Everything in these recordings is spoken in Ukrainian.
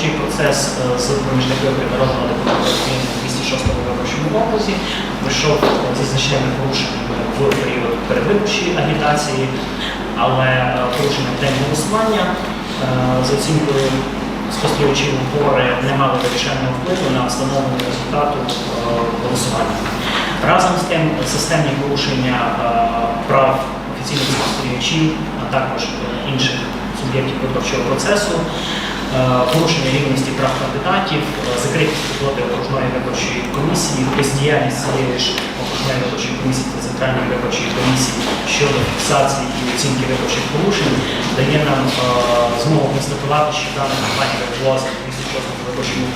виборчий процес е, з проміжних виборів народного депутата України в 206 виборчому окрузі пройшов зі значними порушеннями в період передвиборчої агітації, але е, порушення день голосування е, за оцінкою спостерігачів опори не мали вирішального впливу на встановлення результату голосування. Разом з тим, системні порушення прав офіційних спостерігачів, а також інших суб'єктів виборчого процесу, порушення рівності прав кандидатів, е, закриті роботи окружної виборчої комісії, бездіяльність цієї ж окружної виборчої комісії та центральної виборчої комісії щодо фіксації і оцінки виборчих порушень дає нам е, змогу констатувати, що дана кампанія відбулася в 206 виборчому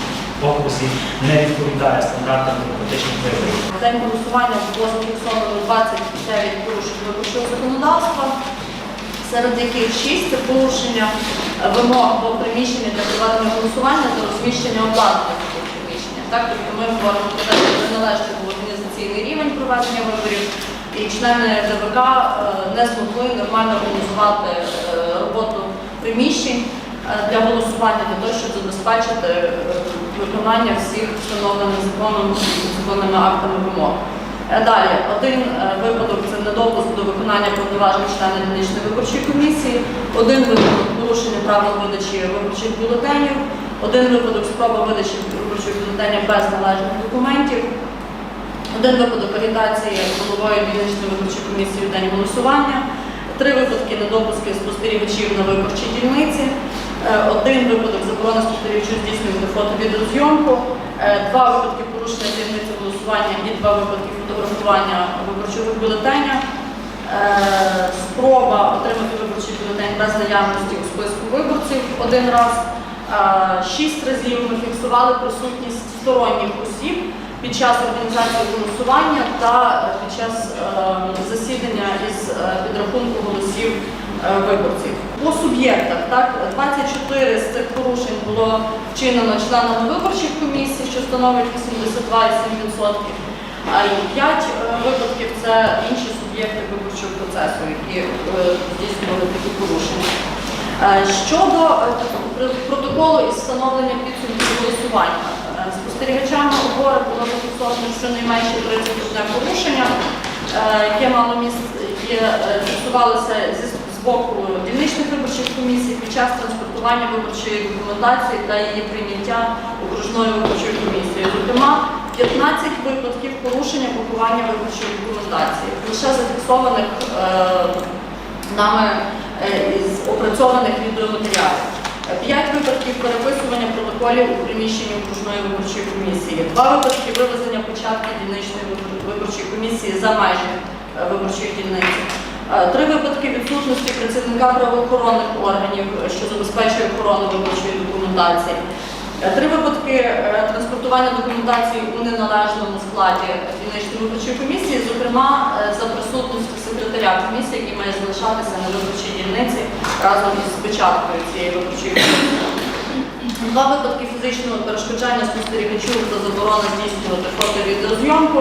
окрузі не відповідає стандартам демократичних виборів. День голосування було зафіксовано 29 порушень виборчого законодавства, серед яких 6 – це порушення е, вимог до приміщення для проведення голосування та розміщення обладнання такого приміщення. Так, тобто ми говоримо про те, що неналежний був організаційний рівень проведення виборів, і члени ДВК е, не змогли нормально організувати е, роботу приміщень е, для голосування для того, щоб забезпечити виконання всіх встановлених законом законними актами вимог. Е, Далі, один е, випадок це недопуск до виконання повноважень члена дільничної виборчої комісії, один випадок порушення правил видачі виборчих бюлетенів, один випадок спроба видачі виборчих бюлетенів без належних документів, один випадок агітації головою дільничної виборчої комісії у день голосування, три випадки недопуски спостерігачів на виборчій дільниці, е, один випадок заборони спостерігачів здійснювати фото-відеозйомку, два випадки порушення таємниці голосування і два випадки фотографування виборчого бюлетеня, е, спроба отримати виборчий бюлетень без наявності у списку виборців один раз. Е, Шість разів ми фіксували присутність сторонніх осіб під час організації голосування та е, під час е, засідання із е, підрахунку голосів е, виборців. По суб'єктах, так, 24 з цих порушень було вчинено членами виборчих комісій, що становить 82,7%, а і 5 випадків це інші суб'єкти виборчого процесу, які е, здійснювали такі порушення. Е, Щодо е, протоколу із встановлення підсумків голосування, е, спостерігачами обори було зафіксовано щонайменше 31 порушення, е, яке мало місце, яке е, зі з боку дільничних виборчих комісій під час транспортування виборчої документації та її прийняття окружною виборчою комісією. Зокрема, 15 випадків порушення пакування виборчої документації, лише зафіксованих е, нами е, із опрацьованих відеоматеріалів. П'ять випадків переписування протоколів у приміщенні окружної виборчої комісії, два випадки вивезення початки дільничної виборчої комісії за межі е, виборчої дільниці. Е, Три випадки відсутності працівника правоохоронних органів, е, що забезпечує охорону виборчої документації. Е, Три випадки транспортування документації у неналежному складі дільничної виборчої комісії, зокрема за присутності секретаря комісії, який має залишатися на виборчій дільниці разом із печаткою цієї виборчої комісії. Два випадки фізичного перешкоджання спостерігачів та заборони здійснювати фото-відеозйомку.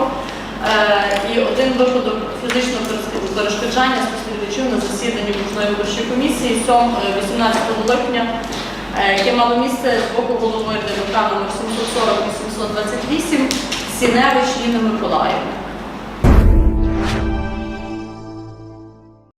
Е, І один випадок фізичного перес- перешкоджання спостерігачів на засіданні окружної виборчої комісії 7, е, 18 липня, е, яке мало місце з боку голови ДВК номер 740 і 728 Сіневич Ніни Миколаївни.